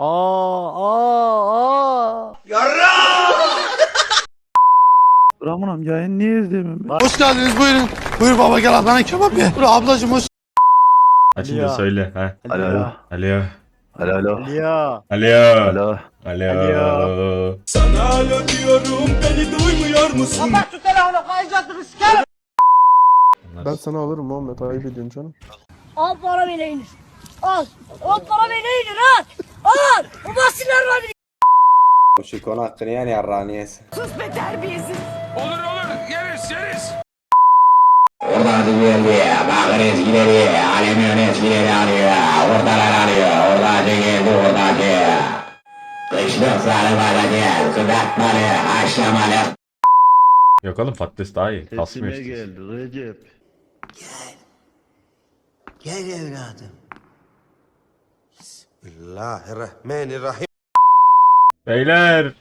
Aa aa aa. Rahman amcayı niye izlemiyorum ben? Hoş geldiniz buyurun. Buyur baba gel ablana kebap ye. Buyur ablacım hoş. Açınca Ya. söyle. Ha. Alo alo. Alo. Alo alo. Aliya. Alo. Alo. Alo. Ben sana alırım Muhammed ayıp ediyorsun canım. Al para vereyiniz. Al. Al para vereyiniz al. Al. Bu basınlar var. Şu konu hakkını yani yarrağını yesin. Oradan geldi, bakın eskileri, alemin eskileri alıyor, ortalar alıyor, oradaki geldi, oradaki. Kışlık sarı badacı, kızartmalı, haşlamalı, Yok oğlum patates daha iyi. Kasmıyor Sesime işte. geldi Recep. Gel evladım. Bismillahirrahmanirrahim. Beyler.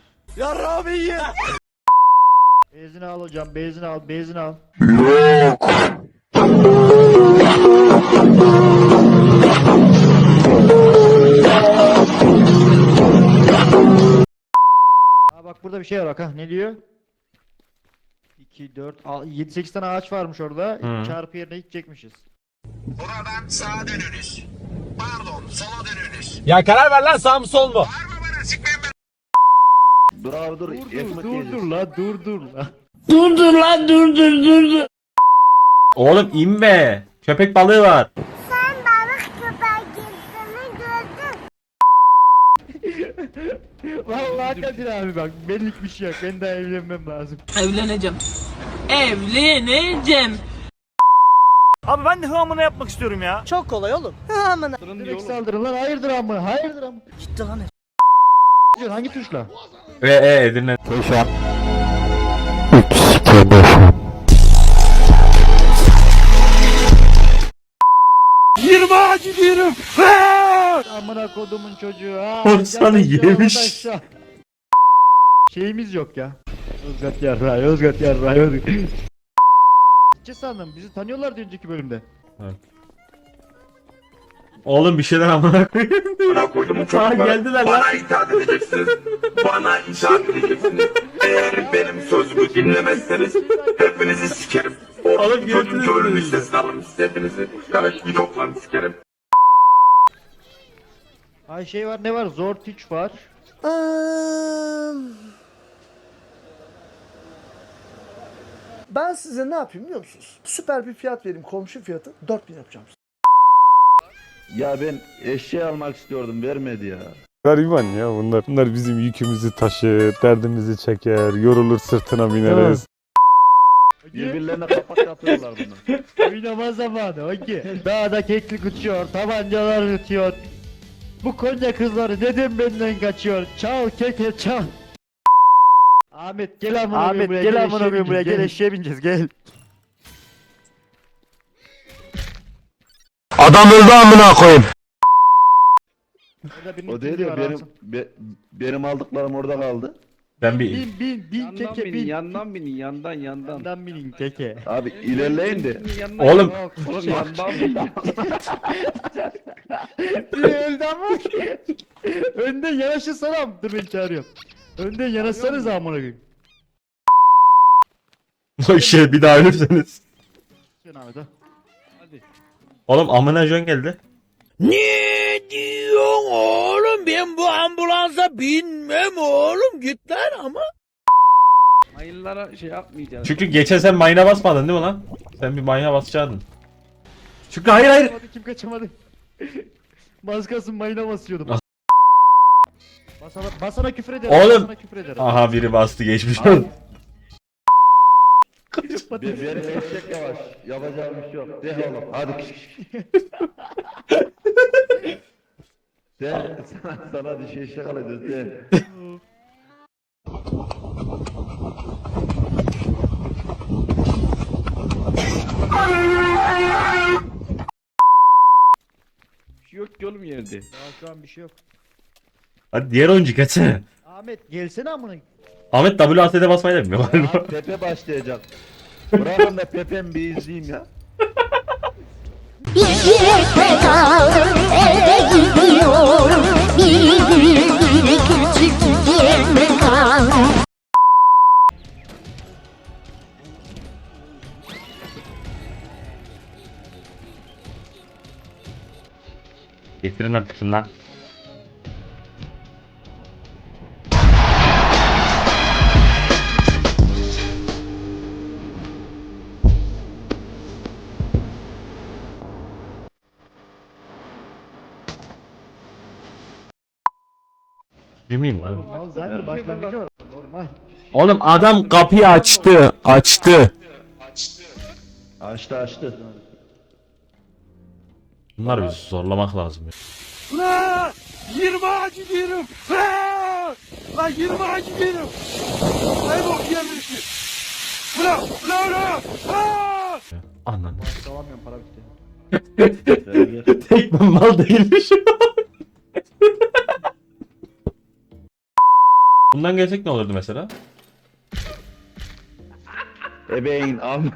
Benzin al hocam benzin al benzin al. Aa bak burada bir şey var bak ha ne diyor? 2 4 7 8 tane ağaç varmış orada. Hı. Çarpı yerine hiç çekmişiz. Buradan sağa dönünüz. Pardon, sola. Ya karar ver lan sağ mı sol mu? Dur abi dur. Dur dur dur dur la dur dur la. Dur dur lan dur dur dur dur. Oğlum inme. Köpek balığı var. Sen balık köpeği girdiğini gördün. Vallahi Kadir abi bak benlik bir şey yok. Ben daha evlenmem lazım. Evleneceğim. Evleneceğim. Abi ben de hıamını yapmak istiyorum ya. Çok kolay oğlum. Amına. Direkt saldırın lan hayırdır amma hayırdır amma. Gitti lan. Hangi tuşla? Ve e Edirne. Amına kodumun çocuğu ha. Korsanı Gel aşağı, yemiş. yat aşağı. Şeyimiz yok ya. Yozgat yarrağı, Yozgat yarrağı, Yozgat. Gideceğiz sandım. Bizi tanıyorlardı önceki bölümde. Oğlum bir şeyler amına koyayım. Aa geldiler lan. Bana itaat edeceksiniz. Bana itaat edeceksiniz. Eğer benim sözümü dinlemezseniz hepinizi sikerim. Oğlum Çocuğun gördünüz körünü mü? işte salın hepinizi. Karış bir toplan sikerim. Ay şey var ne var? Zor tiç var. Ben size ne yapayım biliyor musunuz? Süper bir fiyat vereyim komşu fiyatı 4000 yapacağım. Ya ben eşeği almak istiyordum vermedi ya. Gariban ya bunlar. Bunlar bizim yükümüzü taşır, derdimizi çeker, yorulur sırtına bineriz. Birbirlerine kapak yapıyorlar bunu. Oynama zamanı okey. Dağda keklik uçuyor, tabancalar ötüyor. Bu Konya kızları neden benden kaçıyor? Çal keke çal. Ahmet gel amına Ahmet, buraya gel gel amına koyayım buraya, bineceğiz, gel eşeğe bineceğiz gel. Adam öldü amına koyayım. Orada birinin O değil ya benim be- benim aldıklarım orada kaldı. Ben bir Bin bin bin keke bin. yandan binin yandan yandan. Yandan binin keke. Abi ilerleyin de. Oğlum Oğlum yandan binin. Öldü ama. Önden yanaşırsana. Dur ben çağırıyorum. Önden yanaşsanız amına koyayım. o şey bir daha ölürseniz. Sen Ahmet ha. Oğlum amına jön geldi. Ne diyorsun oğlum? Ben bu ambulansa binmem oğlum. Git lan ama. Hayırlara şey yapmayacağız. Çünkü geçen sen mayına basmadın değil mi lan? Sen bir mayına basacaktın. Çünkü hayır hayır. Kaçamadı, kim kaçamadı? Maskasın mayına basıyordum. Basana, basana küfür ederim. Oğlum. Basana küfür ederim. Aha biri bastı geçmiş olsun. Be- benim eşek yavaş. Yapacağım bir şey yok. De oğlum hadi. de sana, sana bir şey şakal ediyoruz de. Bir şey yok ki oğlum yerde. Ya şu an bir şey yok. Hadi diğer oyuncu geçsene. Ahmet gelsene amına. Ahmet WASD basmayı da bilmiyor Ya galiba. abi Pepe başlayacak. Bırakın da Pepe'mi bir izleyeyim ya. Bir yere Getirin artık şunu lan. Yemin lan. Zaten başlangıcı var. Normal. Oğlum adam kapıyı açtı. Açtı. Açtı açtı. Bunlar bizi zorlamak lazım ya. La 20 ağacı diyorum. La La 20 ağacı diyorum. Ay bok yemişim. Para bitti. Gel, gel. Tek ben mal değilmişim. Bundan gelsek ne olurdu mesela? Ebeğin am.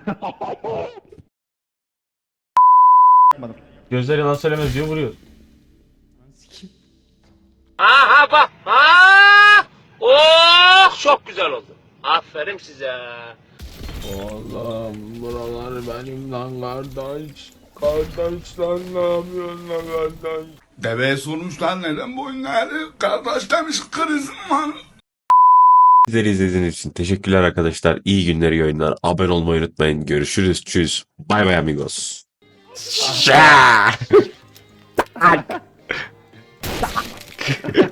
Gözler yalan söylemez diyor vuruyor. Aha bak. Aa! Oh çok güzel oldu. Aferin size. Oğlum buralar benim lan kardeş. Kardeş lan ne yapıyorsun lan kardeş? Deveye sormuşlar neden bu oyunları? Kardeş demiş krizim var. Bizleri izlediğiniz için teşekkürler arkadaşlar. İyi günler, iyi oyunlar. Abone olmayı unutmayın. Görüşürüz. Tschüss. Bay bay amigos. Şa!